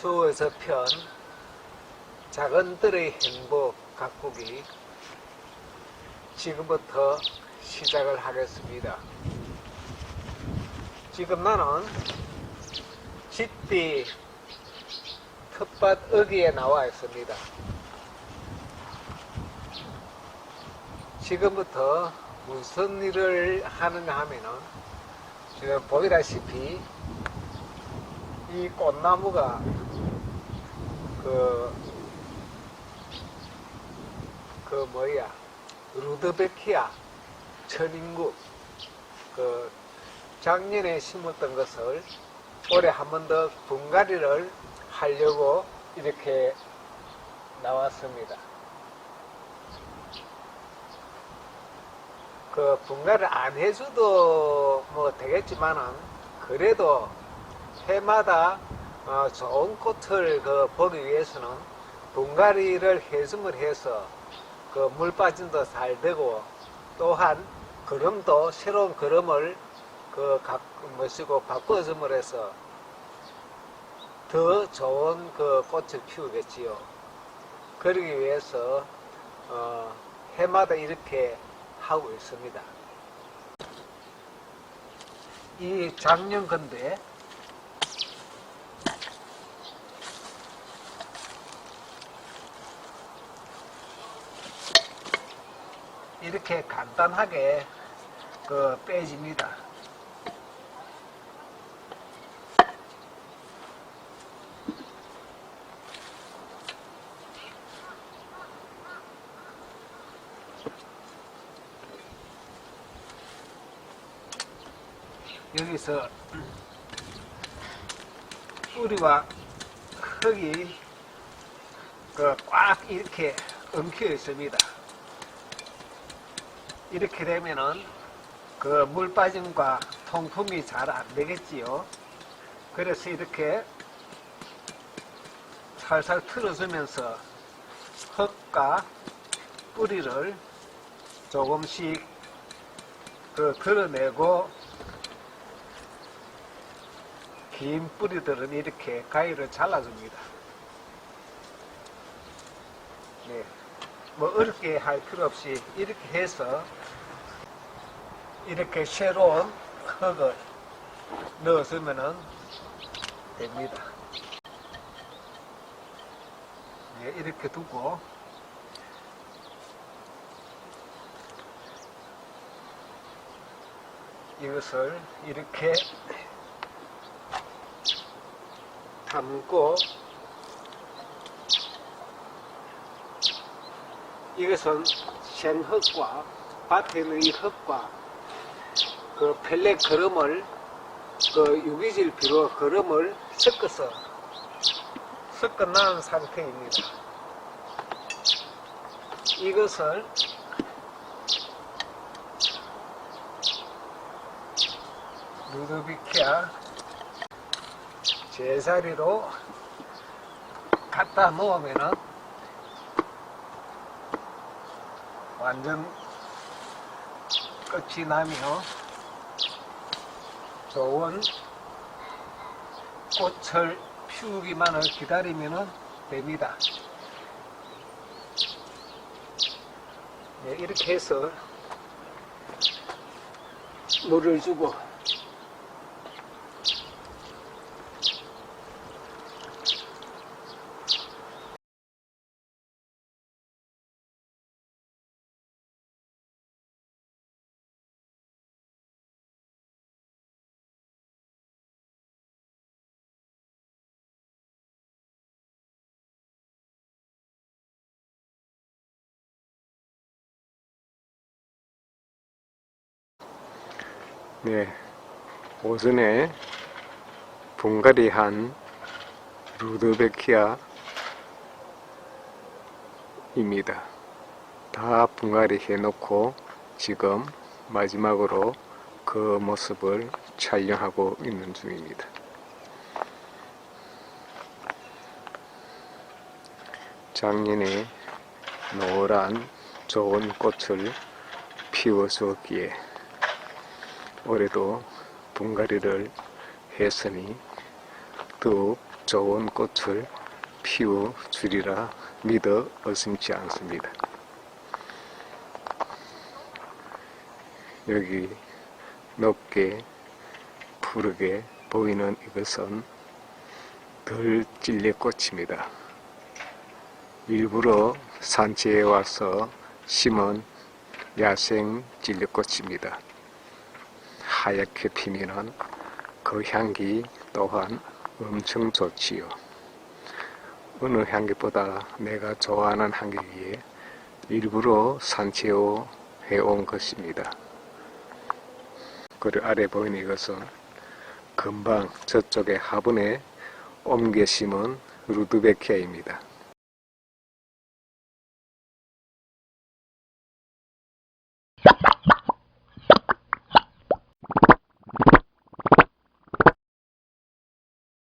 수에서 편 작은들의 행복 가꾸기 지금부터 시작을 하겠습니다. 지금 나는 집비 텃밭 어귀에 나와 있습니다. 지금부터 무슨 일을 하느냐 하면은 지금 보이다시피 이 꽃나무가 그, 그 뭐야 루드베키아 천인국 그 작년에 심었던 것을 올해 한 번 더 분갈이를 하려고 이렇게 나왔습니다. 그 분갈이를 안 해줘도 뭐 되겠지만은 그래도 해마다 어, 좋은 꽃을 그 보기 위해서는 분갈이를 해줌을 해서 그 물 빠짐도 잘 되고 또한 그름도 새로운 그름을 그 각, 뭐시고 바꿔줌을 해서 더 좋은 그 꽃을 피우겠지요. 그러기 위해서 어, 해마다 이렇게 하고 있습니다. 이 작년 건데 이렇게 간단하게 그 빼집니다. 여기서 뿌리와 흙이 그 꽉 이렇게 엉켜 있습니다. 이렇게 되면은 그 물 빠짐과 통풍이 잘 안 되겠지요. 그래서 이렇게 살살 틀어주면서 흙과 뿌리를 조금씩 그 걸어내고 긴 뿌리들은 이렇게 가위를 잘라줍니다. 네. 뭐 어렵게 할 필요 없이 이렇게 해서 이렇게 새로운 흙을 넣어주면은 됩니다. 네, 이렇게 두고 이것을 이렇게 담고 이것은 생흙과 밭에 있는 이 흙과 그 펠렛 거름을 그 유기질 비료 거름을 섞어서 섞어 놓은 상태입니다. 이것을 루드비키아 제자리로 갖다 놓으면은 완전 끝이 나며 좋은 꽃을 피우기만을 기다리면 됩니다. 네, 이렇게 해서 물을 주고 네, 오전에 분갈이한 루드베키아입니다. 다 분갈이 해놓고 지금 마지막으로 그 모습을 촬영하고 있는 중입니다. 작년에 노란 좋은 꽃을 피워주었기에 올해도 분갈이를 했으니 더욱 좋은 꽃을 피워 주리라 믿어 의심치 않습니다. 여기 높게 푸르게 보이는 이것은 덜 찔레꽃입니다. 일부러 산지에 와서 심은 야생 찔레꽃입니다. 하얗게 피면은 그 향기 또한 엄청 좋지요. 어느 향기보다 내가 좋아하는 향기기에 일부러 산채오 해온 것입니다. 그리고 아래 보이는 이것은 금방 저쪽에 화분에 옮겨 심은 루드베키아입니다.